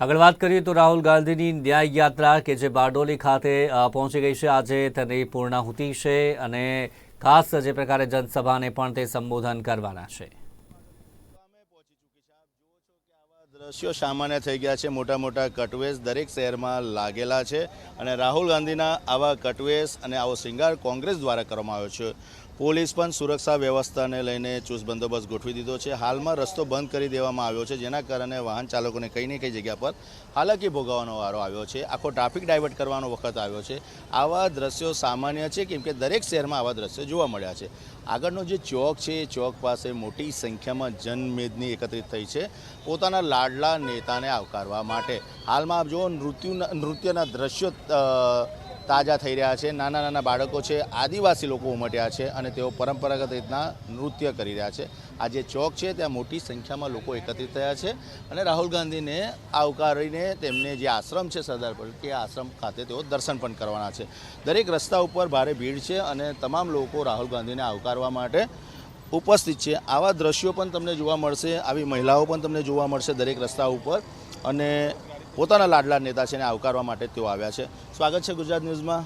આગળ વાત કરીએ તો રાહુલ ગાંધીની ન્યાય યાત્રા કે જે બારડોલી ખાતે પહોંચી ગઈ છે. આજે તેની પૂર્ણાહુતિ છે અને ખાસ જે પ્રકારે જનસભાને પણ તે સંબોધન કરવાના છે. દ્રશ્યો સામાન્ય થઈ ગયા છે. મોટા મોટા કટવેસ દરેક શહેરમાં લાગેલા છે અને રાહુલ ગાંધીના આવા કટવેઝ અને આવો શૃંગાર કોંગ્રેસ દ્વારા કરવામાં આવ્યો છે. પોલીસ પણ સુરક્ષા વ્યવસ્થાને લઈને ચુસ્ત બંદોબસ્ત ગોઠવી દીધો છે. હાલમાં રસ્તો બંધ કરી દેવામાં આવ્યો છે, જેના કારણે વાહન ચાલકોને કઈ ને કઈ જગ્યા પર હાલાકી ભોગવવાનો વારો આવ્યો છે. આખો ટ્રાફિક ડાયવર્ટ કરવાનો વખત આવ્યો છે. આવા દ્રશ્યો સામાન્ય છે, કેમ કે દરેક શહેરમાં આવા દ્રશ્યો જોવા મળ્યા છે. આગળનો જે ચોક છે, એ ચોક પાસે મોટી સંખ્યામાં જનમેદની એકત્રિત થઈ છે પોતાના લાડલા નેતાને આવકારવા માટે. હાલમાં આપ જુઓ, નૃત્યુના, નૃત્યના દ્રશ્યો તાજા થઈ રહ્યા છે. નાના નાના બાળકો છે, આદિવાસી લોકો ઉમટ્યા છે અને તેઓ પરંપરાગત રીતના નૃત્ય કરી રહ્યા છે. આ જે ચોક છે, ત્યાં મોટી સંખ્યામાં લોકો એકત્રિત થયા છે અને રાહુલ ગાંધીને આવકારીને તેમને જે આશ્રમ છે સરદાર પટેલ, કે આશ્રમ ખાતે તેઓ દર્શન પણ કરવાના છે. દરેક રસ્તા ઉપર ભારે ભીડ છે અને તમામ લોકો રાહુલ ગાંધીને આવકારવા માટે ઉપસ્થિત છે. આવા દ્રશ્યો પણ તમને જોવા મળશે, આવી મહિલાઓ પણ તમને જોવા મળશે દરેક રસ્તા ઉપર. અને પોતાના લાડલા નેતા છે આવકારવા માટે તેઓ આવ્યા છે. સ્વાગત છે ગુજરાત ન્યૂઝમાં.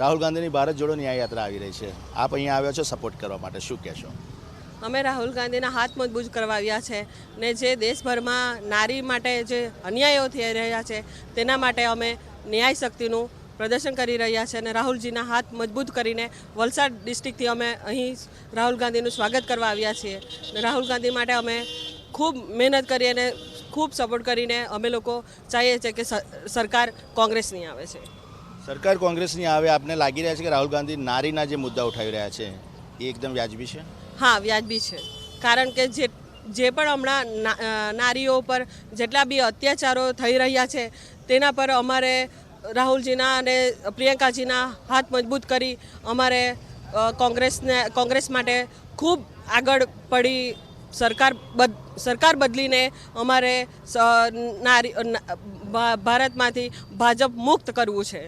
રાહુલ ગાંધીની ભારત જોડો ન્યાય યાત્રા આવી રહી છે. આપ અહીંયા આવ્યા છો સપોર્ટ કરવા માટે શું કહેશો? અમે રાહુલ ગાંધીના હાથ મજબૂત કરવા આવ્યા છે ને જે દેશભરમાં નારી માટે જે અન્યાયો થઈ રહ્યા છે તેના માટે અમે ન્યાય શક્તિનું પ્રદર્શન કરી રહ્યા છે અને રાહુલજીના હાથ મજબૂત કરીને વલસાડ ડિસ્ટ્રિક્ટથી અમે અહીં રાહુલ ગાંધીનું સ્વાગત કરવા આવ્યા છીએ. રાહુલ ગાંધી માટે અમે ખૂબ મહેનત કરી અને ખૂબ સપોર્ટ કરીને અમે લોકો ચાહીએ છીએ કે સરકાર કોંગ્રેસની આવે છે. સરકાર કોંગ્રેસની આવે આપને લાગી રહ્યા છે કે રાહુલ ગાંધી નારીના જે મુદ્દા ઉઠાવી રહ્યા છે એ એકદમ વ્યાજબી છે? હા વ્યાજબી છે. કારણ કે જે જે પણ હમણાં નારીઓ પર જેટલા બી અત્યાચારો થઈ રહ્યા છે તેના પર અમારે રાહુલજીના અને પ્રિયંકાજીના હાથ મજબૂત કરી અમારે કોંગ્રેસને કોંગ્રેસ માટે ખૂબ આગળ પડી સરકાર બદ, સરકાર બદલીને અમારે નારી ભારતમાંથી ભાજપ મુક્ત કરવું છે.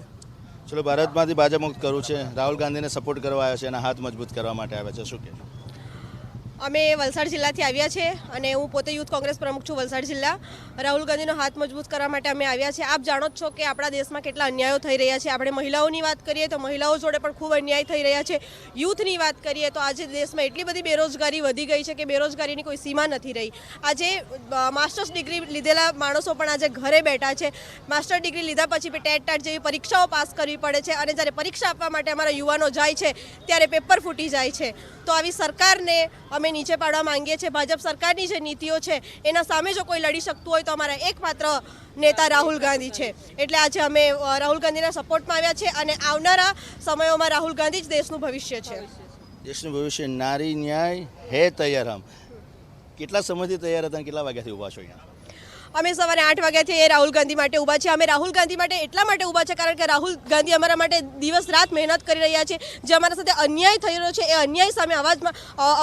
ચલો, ભારતમાંથી ભાજપ મુક્ત કરવું છે. રાહુલ ગાંધીને સપોર્ટ કરવા આવ્યા છે અને હાથ મજબૂત કરવા માટે આવ્યા છે. શું કહેશો? અમે વલસાડ જિલ્લાથી આવ્યા છે અને હું પોતે યુથ કોંગ્રેસ પ્રમુખ છું વલસાડ જિલ્લા. રાહુલ ગાંધીનો હાથ મજબૂત કરવા માટે અમે આવ્યા છે. આપ જાણો જ છો કે આપણા દેશમાં કેટલા અન્યાયો થઈ રહ્યા છે. આપણે મહિલાઓની વાત કરીએ તો મહિલાઓ જોડે પણ ખૂબ અન્યાય થઈ રહ્યા છે. યુથની વાત કરીએ તો આજે દેશમાં એટલી બધી બેરોજગારી વધી ગઈ છે કે બેરોજગારીની કોઈ સીમા નથી રહી. આજે માસ્ટર્સ ડિગ્રી લીધેલા માણસો પણ આજે ઘરે બેઠા છે. માસ્ટર ડિગ્રી લીધા પછી ટેટ ટાટ જેવી પરીક્ષાઓ પાસ કરવી પડે છે અને જ્યારે પરીક્ષા આપવા માટે અમારા યુવાનો જાય છે, ત્યારે પેપર ફૂટી જાય છે. તો આવી સરકારને અમે નીચે પાડવા માંગીએ છીએ. ભાજપ સરકારની જે નીતિઓ છે, એના સામે જો કોઈ લડી શકતું હોય તો અમારા એકમાત્ર નેતા રાહુલ ગાંધી છે. એટલે આજે અમે રાહુલ ગાંધીના સપોર્ટમાં આવ્યા છે અને આવનારા સમયોમાં રાહુલ ગાંધી જ દેશનું ભવિષ્ય છે. દેશનું ભવિષ્ય, નારી ન્યાય હે તૈયાર કેટલા સમયથી તૈયાર હતા કેટલા વાગ્યાથી ઊભા છો અહીંયા? અમે સવારે આઠ વાગ્યાથી એ રાહુલ ગાંધી માટે ઊભા છે. અમે રાહુલ ગાંધી માટે એટલા માટે ઊભા છે કારણ કે રાહુલ ગાંધી અમારા માટે દિવસ રાત મહેનત કરી રહ્યા છે. જે અમારા સાથે અન્યાય થઈ રહ્યો છે, એ અન્યાય સામે અવાજમાં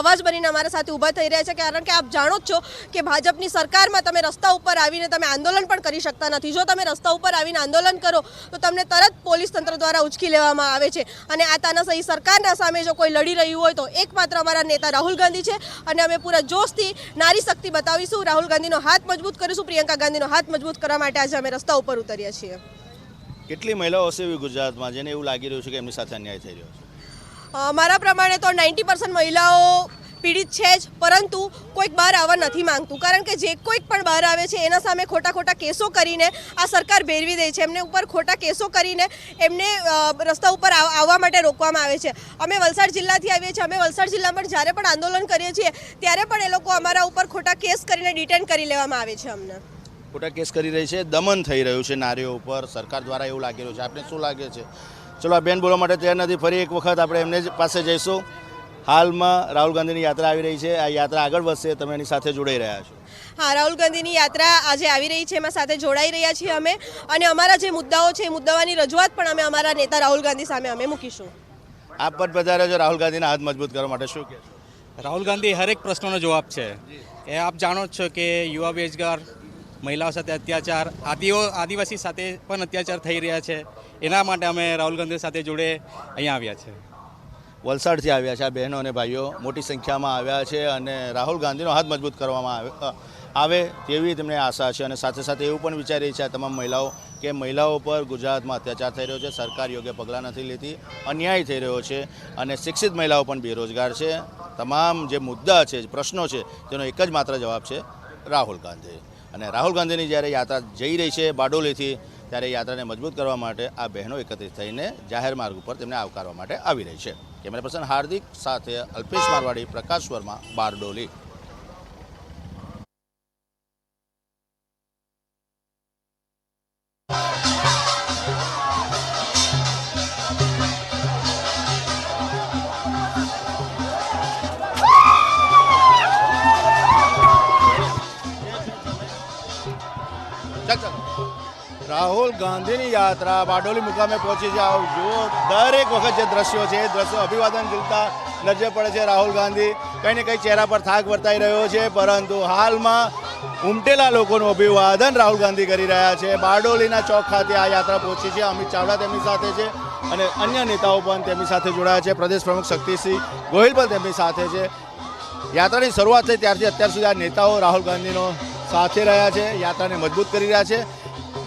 અવાજ બનીને અમારા સાથે ઊભા થઈ રહ્યા છે. કારણ કે આપ જાણો જ છો કે ભાજપની સરકારમાં તમે રસ્તા ઉપર આવીને તમે આંદોલન પણ કરી શકતા નથી. જો તમે રસ્તા ઉપર આવીને આંદોલન કરો, તો તમને તરત પોલીસ તંત્ર દ્વારા ઉચકી લેવામાં આવે છે. અને આ તાનાશાહી સરકારના સામે જો કોઈ લડી રહ્યું હોય, તો એકમાત્ર અમારા નેતા રાહુલ ગાંધી છે. અને અમે પૂરા જોશથી, નારી શક્તિ બતાવીશું. રાહુલ ગાંધીનો હાથ મજબૂત કરીશું. પ્રિયંકા ગાંધીનો હાથ મજબૂત કરવા માટે આજે અમે રસ્તા ઉપર ઉતર્યા છીએ. કેટલી મહિલાઓ હશે એવી ગુજરાતમાં જેને એવું લાગી રહ્યું છે કે એમની સાથે અન્યાય થઈ રહ્યો છે? મારા પ્રમાણે તો નાઇન્ટી પર્સન્ટ મહિલાઓ પીડિત છે જ, પરંતુ કોઈક બહાર આવવા નથી માંગતું. કારણ કે જે કોઈક પણ બહાર આવે છે, એના સામે ખોટા ખોટા કેસો કરીને આ સરકાર ભેરવી દે છે. એમને ઉપર ખોટા કેસો કરીને એમને રસ્તા ઉપર આવ- આવવા માટે રોકવામાં આવે છે. અમે વલસાડ જિલ્લાથી આવીએ છીએ. અમે વલસાડ જિલ્લામાં જ્યારે પણ આંદોલન કરીએ છીએ, ત્યારે પણ એ લોકો અમારા ઉપર ખોટા કેસ કરીને ડિટેન કરી લેવામાં આવે છે અમને. ખોટા કેસ કરી રહી છે. દમન થઈ રહ્યું છે નારીઓ ઉપર. સરકાર દ્વારા એવું લાગી રહ્યું છે. આપણે શું લાગે છે? ચલો, આ બેન બોલવા માટે તૈયાર નથી. ફરી એક વખત આપણે એમને પાસે જઈશું. હાલમાં રાહુલ ગાંધીની યાત્રા આવી રહી છે. આ યાત્રા આગળ વધશે. તમે એની સાથે જોડાઈ રહ્યા છો. હા રાહુલ ગાંધીની યાત્રા આજે આવી રહી છે. એમાં સાથે જોડાઈ રહ્યા છીએ અમે. અને અમારા જે મુદ્દાઓ છે એ મુદ્દાઓની રજૂઆત પણ અમે અમારા નેતા રાહુલ ગાંધી સામે અમે મૂકીશું. આપ પણ પધાર્યા છો રાહુલ ગાંધીના હાથ મજબૂત કરવા માટે. શું કહેશો? રાહુલ ગાંધી હરેક પ્રશ્નનો જવાબ છે. એ આપ જાણો જ છો કે યુવા બેજગાર મહિલાઓ સાથે અત્યાચાર આદિઓ આદિવાસી સાથે પણ અત્યાચાર થઈ રહ્યા છે. એના માટે અમે રાહુલ ગાંધી સાથે જોડે અહીંયા આવ્યા છે. વલસાડથી આવ્યા છે આ બહેનો અને ભાઈઓ. મોટી સંખ્યામાં આવ્યા છે અને રાહુલ ગાંધીનો હાથ મજબૂત કરવામાં આવે તેવી તેમને આશા છે અને સાથે સાથે એવું પણ વિચારી છે તમામ મહિલાઓ કે મહિલાઓ પર ગુજરાતમાં અત્યાચાર થઈ રહ્યો છે, સરકાર યોગ્ય પગલાં નથી લેતી અન્યાય થઈ રહ્યો છે અને શિક્ષિત મહિલાઓ પણ બેરોજગાર છે. તમામ જે મુદ્દા છે પ્રશ્નો છે, તેનો એક જ માત્ર જવાબ છે રાહુલ ગાંધી અને રાહુલ ગાંધીની જ્યારે યાત્રા જઈ રહી છે બારડોલીથી ત્યારે યાત્રાને મજબૂત કરવા માટે આ બહેનો એકત્રિત થઈને જાહેર માર્ગ ઉપર તેમને આવકારવા માટે આવી રહી છે. કેમેરા પર્સન હાર્દિક સાથે અલ્પેશ મારવાડી, પ્રકાશ વર્મા, બારડોલી. રાહુલ ગાંધીની યાત્રા બારડોલી મુકામે પહોંચી છે આવો જુઓ, દરેક વખત જે દ્રશ્યો છે, એ દ્રશ્યો અભિવાદન ઝીલતા નજરે પડે છે રાહુલ ગાંધી. કંઈ ને કંઈ ચહેરા પર થાક વર્તાઈ રહ્યો છે, પરંતુ હાલમાં ઉમટેલા લોકોનું અભિવાદન રાહુલ ગાંધી કરી રહ્યા છે. બારડોલીના ચોક ખાતે આ યાત્રા પહોંચી છે. અમિત ચાવડા તેમની સાથે છે અને અન્ય નેતાઓ પણ તેમની સાથે જોડાયા છે. પ્રદેશ પ્રમુખ શક્તિસિંહ ગોહિલ પણ તેમની સાથે છે. યાત્રાની શરૂઆત થઈ ત્યારથી અત્યાર સુધી આ નેતાઓ રાહુલ ગાંધીનો સાથે રહ્યા છે. યાત્રાને મજબૂત કરી રહ્યા છે.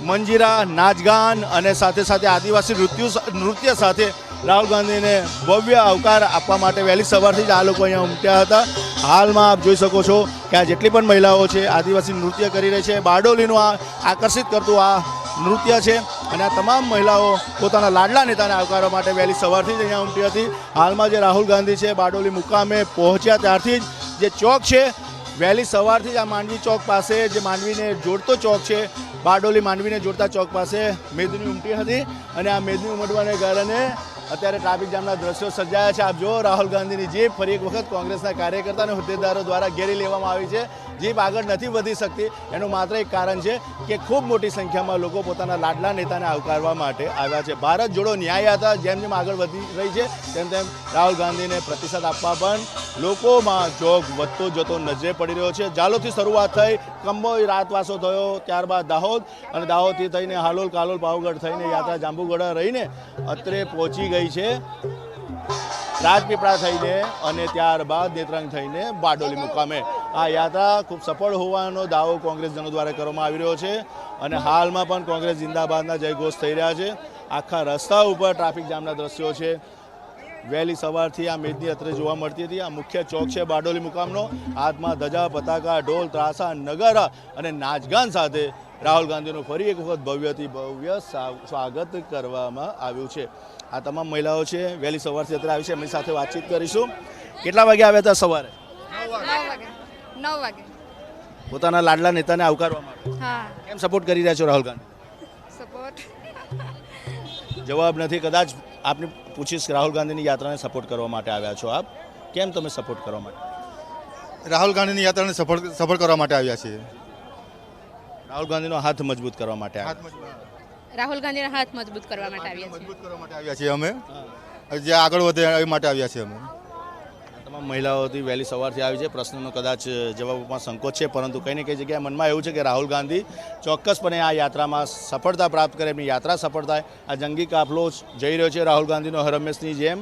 મંજીરા, નાચગાન અને સાથે સાથે આદિવાસી નૃત્યુ નૃત્ય સાથે રાહુલ ગાંધીને ભવ્ય આવકાર આપવા માટે વહેલી સવારથી જ આ લોકો અહીંયા ઉમટ્યા હતા. હાલમાં આપ જોઈ શકો છો કે આ જેટલી પણ મહિલાઓ છે, આદિવાસી નૃત્ય કરી રહી છે. બારડોલીનું આ આકર્ષિત કરતું આ નૃત્ય છે અને આ તમામ મહિલાઓ પોતાના લાડલા નેતાને આવકારવા માટે વહેલી સવારથી જ અહીંયા ઉમટી હતી. હાલમાં જે રાહુલ ગાંધી છે, બારડોલી મુકામે પહોંચ્યા ત્યારથી જ જે ચોક છે વહેલી સવારથી જ આ માંડવી ચોક પાસે જે માંડવીને જોડતો ચોક છે, બારડોલી માંડવીને જોડતા ચોક પાસે મેદની ઉમટી હતી અને આ મેદની ઉમટવાને કારણે અત્યારે ટ્રાફિક જામના દ્રશ્યો સર્જાયા છે. આપ જો રાહુલ ગાંધીની જીપ ફરી એક વખત કોંગ્રેસના કાર્યકર્તા અને હોદ્દેદારો દ્વારા ઘેરી લેવામાં આવી છે. જીપ આગળ નથી વધી શકતી. એનું માત્ર એક કારણ છે કે ખૂબ મોટી સંખ્યામાં લોકો પોતાના લાડલા નેતાને આવકારવા માટે આવ્યા છે. ભારત જોડો ન્યાયયાત્રા જેમ જેમ આગળ વધી રહી છે, તેમ તેમ રાહુલ ગાંધીને પ્રતિસાદ આપવા પણ લોકોમાં જોગ વધતો જતો નજરે પડી રહ્યો છે. જાલોથી શરૂઆત થઈ કંબોઈ રાતવાસો થયો, ત્યારબાદ દાહોદ. અને દાહોદથી થઈને હાલોલ કાલોલ પાવગઢ થઈને યાત્રા જાંબુગઢા રહીને અત્રે પહોંચી ગઈ છે. રાજપીપળા થઈને અને ત્યારબાદ નેત્રંગ થઈને બારડોલી મુકામે. આ યાત્રા ખૂબ સફળ હોવાનો દાવો કોંગ્રેસજનો દ્વારા કરવામાં આવી રહ્યો છે અને હાલમાં પણ કોંગ્રેસ જિંદાબાદના જયઘોષ થઈ રહ્યા છે. આખા રસ્તા ઉપર ટ્રાફિક જામના દ્રશ્યો છે. વહેલી સવારથી આ મેદની અત્રે જોવા મળતી હતી. આ મુખ્ય ચોક છે બારડોલી મુકામનો. હાથમાં ધજા, પતાકા, ઢોલ, ત્રાસા, નગારા અને નાચગાન સાથે રાહુલ ગાંધીનું ફરી એક વખત ભવ્યથી ભવ્ય સ્વાગત કરવામાં આવ્યું છે. આ તમામ મહિલાઓ છે વહેલી સવારથી અત્યારે આવી છે. એમની સાથે વાતચીત કરીશું. કેટલા વાગે આવ્યા હતા સવારે? નવ વાગે. પોતાના લાડલા નેતાને આવકારવા માટે. કેમ સપોર્ટ કરી રહ્યા છો રાહુલ ગાંધી? સપોર્ટ જવાબ નથી. કદાચ આપને પૂછીશ રાહુલ ગાંધીની યાત્રાને સપોર્ટ કરવા માટે આવ્યા છો આપ. કેમ તમે સપોર્ટ કરવા માટે? રાહુલ ગાંધીની યાત્રાને સફળ સફળ કરવા માટે આવ્યા છીએ. રાહુલ ગાંધીનો હાથ મજબૂત કરવા માટે આવ્યા રાહુલ ગાંધીના હાથ મજબૂત કરવા માટે આવ્યા છે મજબૂત કરવા માટે આવ્યા છીએ અમે. જે આગળ વધે એ માટે આવ્યા છીએ અમે. તમામ મહિલાઓથી વહેલી સવારથી આવી છે. પ્રશ્નનો કદાચ જવાબમાં સંકોચ છે પરંતુ કંઈ ને કંઈ જગ્યાએ મનમાં એવું છે કે રાહુલ ગાંધી ચોક્કસપણે આ યાત્રામાં સફળતા પ્રાપ્ત કરે એમની યાત્રા સફળ થાય. આ જંગી કાફલો જઈ રહ્યો છે રાહુલ ગાંધીનો હરમેશની જેમ.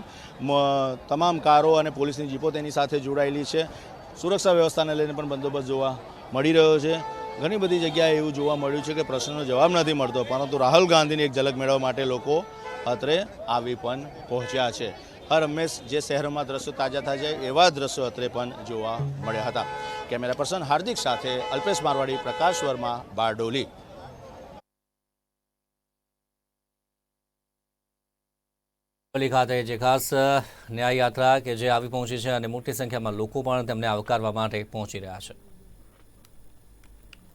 તમામ કારો અને પોલીસની જીપો તેની સાથે જોડાયેલી છે. સુરક્ષા વ્યવસ્થાને લઈને પણ બંદોબસ્ત જોવા મળી રહ્યો છે. ઘણી બધી જગ્યાએ એવું જોવા મળ્યું છે કે પ્રશ્નનો જવાબ નથી મળતો, પરંતુ રાહુલ ગાંધીની એક ઝલક મેળવવા માટે લોકો અત્રે આવી પણ પહોંચ્યા છે. હર હંમેશ જે શહેરોમાં દ્રશ્યો તાજા થાય જાય એવા દ્રશ્યો અત્રે પણ જોવા મળ્યા હતા. કેમેરા પર્સન હાર્દિક સાથે અલ્પેશ મારવાડી, પ્રકાશ વર્મા, બારડોલી. બારડોલી ખાતે જે ખાસ ન્યાય યાત્રા કે જે આવી પહોંચી છે અને મોટી સંખ્યામાં લોકો પણ તેમને આવકારવા માટે પહોંચી રહ્યા છે.